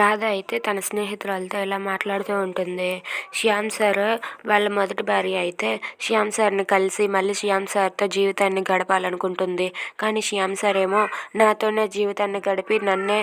రాధ అయితే తన స్నేహితురాలతో ఇలా మాట్లాడుతూ ఉంటుంది. శ్యామ్ సార్ వాళ్ళ మొదటి భార్య అయితే శ్యామ్ సార్ని కలిసి మళ్ళీ శ్యామ్ సార్తో జీవితాన్ని గడపాలనుకుంటుంది. కానీ శ్యామ్ సార్ ఏమో నాతోనే జీవితాన్ని గడిపి నన్నే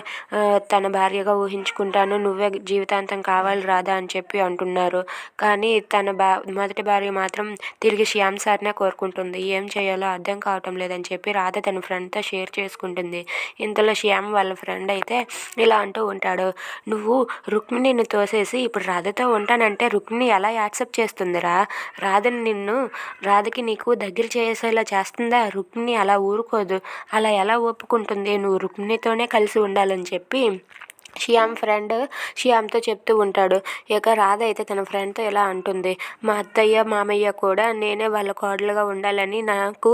తన భార్యగా ఊహించుకుంటాను. నువ్వే జీవితాంతం కావాలి రాధా అని చెప్పి అంటున్నారు. కానీ తన బా మొదటి భార్య మాత్రం తిరిగి శ్యామ్ సార్నే కోరుకుంటుంది. ఏం చేయాలో అర్థం కావటం లేదని చెప్పి రాధ తన ఫ్రెండ్తో షేర్ చేసుకుంటుంది. ఇంతలో శ్యామ్ వాళ్ళ ఫ్రెండ్ అయితే ఇలా అంటూ ఉంటాడు. నువ్వు రుక్మిణిని తోసేసి ఇప్పుడు రాధతో ఉంటానంటే రుక్మిణి ఎలా యాక్సెప్ట్ చేస్తుందిరా? రాధని నిన్ను రాధకి నీకు దగ్గర చేసేలా చేస్తుందా? రుక్మిణి అలా ఊరుకోదు. అలా ఎలా ఒప్పుకుంటుంది? నువ్వు రుక్మిణితోనే కలిసి ఉండాలని చెప్పి శ్యామ్ ఫ్రెండ్ శ్యామ్తో చెప్తూ ఉంటాడు. ఇక రాధ అయితే తన ఫ్రెండ్తో ఇలా అంటుంది? మా అత్తయ్య మామయ్య కూడా నేనే వాళ్ళ కోడలుగా ఉండాలని నాకు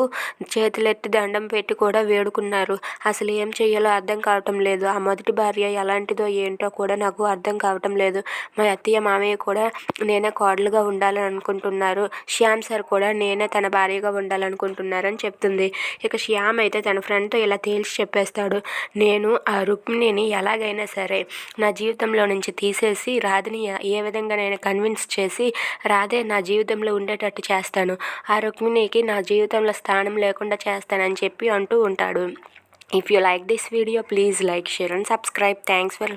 చేతులెత్తి దండం పెట్టి కూడా వేడుకున్నారు. అసలు ఏం చేయాలో అర్థం కావటం లేదు. ఆ మొదటి భార్య ఎలాంటిదో ఏంటో కూడా నాకు అర్థం కావటం లేదు. మా అత్తయ్య మామయ్య కూడా నేనే కోడలుగా ఉండాలని అనుకుంటున్నారు శ్యామ్ సార్ కూడా నేనే తన భార్యగా ఉండాలనుకుంటున్నారని చెప్తుంది. ఇక శ్యామ్ అయితే తన ఫ్రెండ్తో ఇలా తేల్చి చెప్పేస్తాడు. నేను ఆ రుక్మిణిని ఎలాగైనా సరే సరే నా జీవితంలో నుంచి తీసేసి రాధని ఏ విధంగా నేను కన్విన్స్ చేసి రాధే నా జీవితంలో ఉండేటట్టు చేస్తాను. ఆ రుక్మిణికి నా జీవితంలో స్థానం లేకుండా చేస్తానని చెప్పి అంటూ ఉంటాడు. If you like this video please like share and subscribe thanks for